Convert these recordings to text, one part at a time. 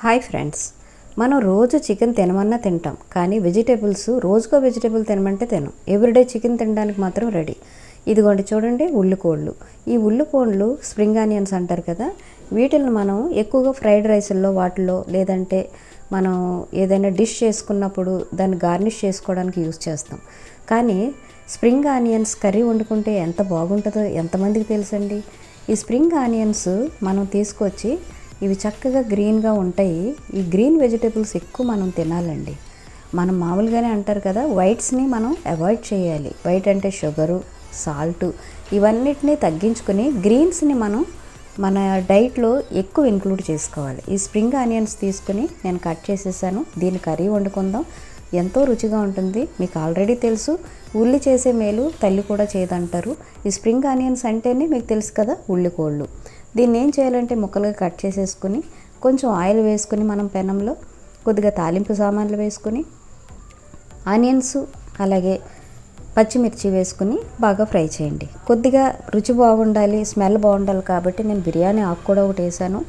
Hi friends మనం రోజు chicken తినమన్నా తింటాం కానీ వెజిటేబుల్స్ రోజుకో వెజిటేబుల్ తినమంటే తినం. ఎవ్రీడే చికెన్ తినడానికి మాత్రం రెడీ. ఇదిగోండి చూడండి ఉల్లికోళ్ళు ఈ ఉల్లికోళ్ళు స్ప్రింగ్ ఆనియన్స్ అంటారు కదా వీటిని మనం ఎక్కువగా ఫ్రైడ్ రైస్ల్లో వాటిల్లో లేదంటే మనం ఏదైనా డిష్ చేసుకున్నప్పుడు దాన్ని గార్నిష్ చేసుకోవడానికి యూజ్ చేస్తాం. కానీ స్ప్రింగ్ ఆనియన్స్ కర్రీ వండుకుంటే ఎంత బాగుంటుందో ఎంతమందికి తెలుసండి? ఈ స్ప్రింగ్ ఆనియన్స్ మనం తీసుకొచ్చి ఇవి చక్కగా గ్రీన్గా ఉంటాయి. ఈ గ్రీన్ వెజిటేబుల్స్ ఎక్కువ మనం తినాలండి. మనం మామూలుగానే అంటారు కదా వైట్స్ని మనం అవాయిడ్ చేయాలి. వైట్ అంటే షుగరు సాల్ట్ ఇవన్నిటిని తగ్గించుకుని గ్రీన్స్ని మనం మన డైట్లో ఎక్కువ ఇంక్లూడ్ చేసుకోవాలి. ఈ స్ప్రింగ్ ఆనియన్స్ తీసుకుని నేను కట్ చేసేసాను. దీని కర్రీ వండుకుందాం. ఎంతో రుచిగా ఉంటుంది. మీకు ఆల్రెడీ తెలుసు ఉల్లి చేసే మేలు తల్లి కూడా చేయదంటారు ఈ స్ప్రింగ్ ఆనియన్స్ అంటేనే మీకు తెలుసు కదా ఉల్లికోళ్ళు. దీన్ని ఏం చేయాలంటే ముక్కలుగా కట్ చేసేసుకుని కొంచెం ఆయిల్ వేసుకుని మనం పెనంలో కొద్దిగా తాలింపు సామాన్లు వేసుకుని ఆనియన్స్ అలాగే పచ్చిమిర్చి వేసుకుని బాగా ఫ్రై చేయండి. కొద్దిగా రుచి బాగుండాలి స్మెల్ బాగుండాలి కాబట్టి నేను బిర్యానీ ఆకు కూడా ఒకటి వేసాను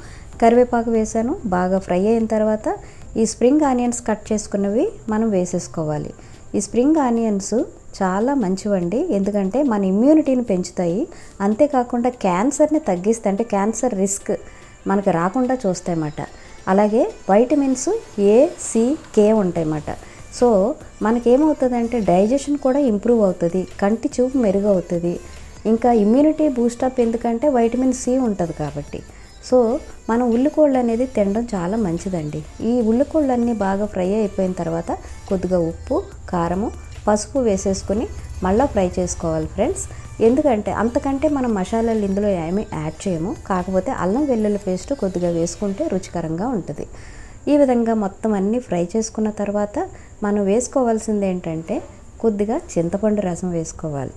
కరివేపాకు వేసాను బాగా ఫ్రై అయిన తర్వాత ఈ స్ప్రింగ్ ఆనియన్స్ కట్ చేసుకున్నవి మనం వేసేసుకోవాలి. ఈ స్ప్రింగ్ ఆనియన్స్ చాలా మంచివండి. ఎందుకంటే మన ఇమ్యూనిటీని పెంచుతాయి. అంతేకాకుండా క్యాన్సర్ని తగ్గిస్తాయి అంటే క్యాన్సర్ రిస్క్ మనకు రాకుండా చూస్తాయన్నమాట. అలాగే వైటమిన్స్ ఏ సి కే ఉంటాయన్నమాట. సో మనకేమవుతుందంటే డైజెషన్ కూడా ఇంప్రూవ్ అవుతుంది. కంటి చూపు మెరుగవుతుంది. ఇంకా ఇమ్యూనిటీ బూస్టప్ ఎందుకంటే వైటమిన్ సి ఉంటుంది కాబట్టి. సో మనం ఉల్లికోళ్ళు అనేది తినడం చాలా మంచిదండి. ఈ ఉల్లికోళ్ళన్నీ బాగా ఫ్రై అయిపోయిన తర్వాత కొద్దిగా ఉప్పు కారము పసుపు వేసేసుకొని మళ్ళీ ఫ్రై చేసుకోవాలి ఫ్రెండ్స్. ఎందుకంటే అంతకంటే మనం మసాలాలు ఇందులో ఏమీ యాడ్ చేయము. కాకపోతే అల్లం వెల్లుల్లి పేస్ట్ కొద్దిగా వేసుకుంటే రుచికరంగా ఉంటుంది. ఈ విధంగా మొత్తం అన్నీ ఫ్రై చేసుకున్న తర్వాత మనం వేసుకోవాల్సింది ఏంటంటే కొద్దిగా చింతపండు రసం వేసుకోవాలి.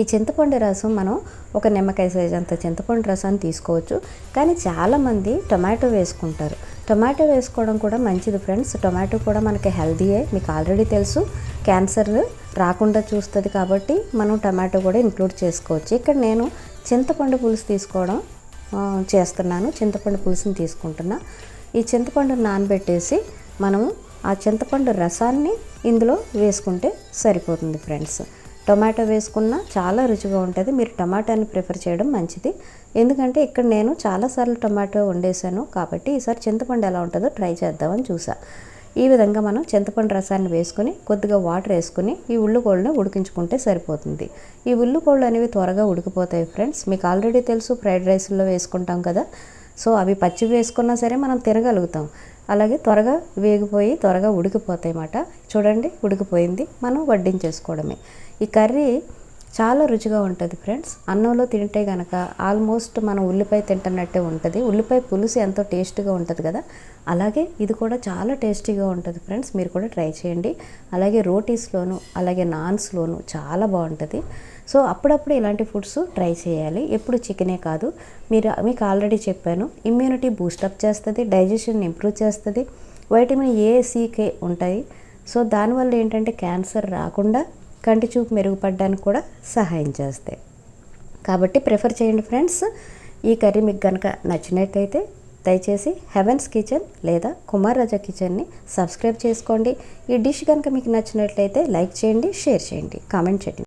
ఈ చింతపండు రసం మనం ఒక నిమ్మకాయ సైజ్ అంత చింతపండు రసాన్ని తీసుకోవచ్చు. కానీ చాలామంది టొమాటో వేసుకుంటారు. టొమాటో వేసుకోవడం కూడా మంచిది ఫ్రెండ్స్ టొమాటో కూడా మనకి హెల్దీయే మీకు ఆల్రెడీ తెలుసు. క్యాన్సర్ రాకుండా చూస్తుంది కాబట్టి మనం టమాటో కూడా ఇంక్లూడ్ చేసుకోవచ్చు. ఇక్కడ నేను చింతపండు పులుసు తీసుకోవడం చేస్తున్నాను. చింతపండు పులుసుని తీసుకుంటున్నా. ఈ చింతపండు నానబెట్టేసి మనము ఆ చింతపండు రసాన్ని ఇందులో వేసుకుంటే సరిపోతుంది ఫ్రెండ్స్ టొమాటో వేసుకున్నా చాలా రుచిగా ఉంటుంది. మీరు టమాటాని ప్రిఫర్ చేయడం మంచిది. ఎందుకంటే ఇక్కడ నేను చాలాసార్లు టొమాటో వండేసాను కాబట్టి ఈసారి చింతపండు ఎలా ఉంటుందో ట్రై చేద్దామని చూసా. ఈ విధంగా మనం చింతపండు రసాన్ని వేసుకొని కొద్దిగా వాటర్ వేసుకుని ఈ ఉల్లికోళ్ళని ఉడికించుకుంటే సరిపోతుంది. ఈ ఉల్లుకోళ్ళు అనేవి త్వరగా ఉడికిపోతాయి ఫ్రెండ్స్. మీకు ఆల్రెడీ తెలుసు ఫ్రైడ్ రైస్లో వేసుకుంటాం కదా. సో అవి పచ్చి వేసుకున్నా సరే మనం తినగలుగుతాం. అలాగే త్వరగా వేగిపోయి త్వరగా ఉడికిపోతాయి అన్నమాట. చూడండి ఉడికిపోయింది. మనం వడ్డించేసుకోవడమే. ఈ కర్రీ చాలా రుచిగా ఉంటుంది ఫ్రెండ్స్. అన్నంలో తింటే కనుక ఆల్మోస్ట్ మనం ఉల్లిపాయ తింటున్నట్టే ఉంటుంది. ఉల్లిపాయ పులుసు ఎంతో టేస్ట్గా ఉంటుంది కదా. అలాగే ఇది కూడా చాలా టేస్టీగా ఉంటుంది ఫ్రెండ్స్. మీరు కూడా ట్రై చేయండి. అలాగే రోటీస్లోను అలాగే నాన్స్లోను చాలా బాగుంటుంది. సో అప్పుడప్పుడు ఇలాంటి ఫుడ్స్ ట్రై చేయాలి. ఎప్పుడు చికెనే కాదు. మీరు మీకు ఆల్రెడీ చెప్పాను ఇమ్యూనిటీ బూస్టప్ చేస్తుంది డైజెషన్ ఇంప్రూవ్ చేస్తుంది. వైటమిన్ ఏ సీకే ఉంటాయి. సో దానివల్ల ఏంటంటే క్యాన్సర్ రాకుండా కంటి చూపు మెరుగుపడడానికి కూడా సహాయం చేస్తాయి. కాబట్టి ప్రిఫర్ చేయండి ఫ్రెండ్స్ ఈ కర్రీ మీకు కనుక నచ్చినట్టయితే దయచేసి హెవెన్స్ కిచెన్ లేదా కుమార్ రాజా కిచెన్ని సబ్స్క్రైబ్ చేసుకోండి. ఈ డిష్ కనుక మీకు నచ్చినట్లయితే లైక్ చేయండి షేర్ చేయండి కామెంట్ చేయండి.